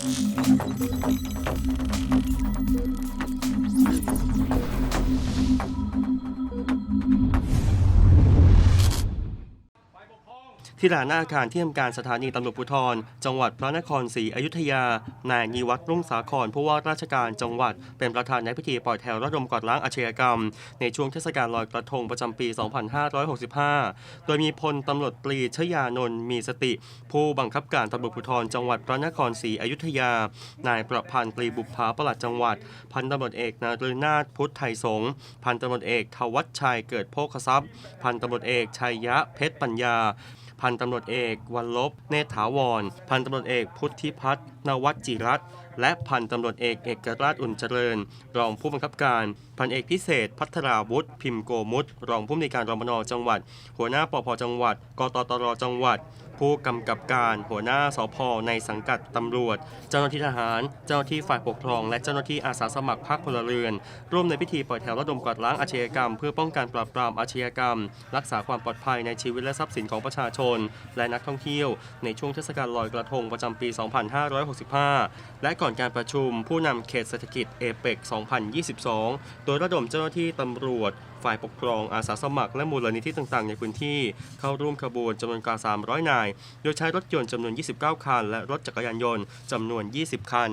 Thank you. ที่ลานหน้าอาคารที่ทำการสถานีตำรวจภูธร จังหวัดพระนครศรีอยุธยา นายนิวัฒน์รุ่งสาครผู้ว่าราชการจังหวัด เป็นประธานในพิธีปล่อยแถวระดมกวาดล้างอาชญากรรม ในช่วงเทศกาลลอยกระทงประจำปี 2565 โดยมีพลตำรวจตรีชยานนท์มีสติ ผู้บังคับการตำรวจภูธรจังหวัดพระนครศรีอยุธยา นายประพันธ์ตรีบุพภาปลัดจังหวัด พันตำรวจเอกนาฤนาถพุทธไทยสงฆ์พันตำรวจเอกทวัชชัยเกิดโภคทรัพย์ พันตำรวจเอกชัยยะเพชรปัญญา พันตำรวจเอกวันลบ เนธถาวร พันตำรวจเอกพุทธิพัฒนวัจจิรัตและพันตำรวจเอกเอกราชอุ่นเจริญ รองผู้บังคับการ พันเอกพิเศษ พัทราวุฒิพิมโกมุตรองผู้อำนวยการรมนจังหวัด หัวหน้าปพจังหวัด กตตรจังหวัด ผู้กำกับการหัวหน้าสพในสังกัดตำรวจ เจ้าหน้าที่ทหาร เจ้าหน้าที่ฝ่ายปกครอง และเจ้าหน้าที่อาสาสมัครภาคพลเรือน ร่วมในพิธีปล่อยแถวระดมกวาดล้างอาชญากรรม เพื่อป้องกันปราบปรามอาชญากรรม รักษาความปลอดภัยในชีวิตและทรัพย์สินของประชาชน และนักท่องเที่ยว ในช่วงเทศกาลลอยกระทงประจำปี 2565 และก่อนการประชุม ผู้นำเขตเศรษฐกิจเอเปก2022 โดยระดมเจ้าหน้าที่ตำรวจฝ่ายปกครองอาสาสมัครและมูลนิธิต่างๆ ในพื้นที่เข้าร่วมขบวนจำนวนกว่า300นายโดยใช้รถยนต์จำนวน 29 คัน และรถจักรยานยนต์จำนวน 20 คัน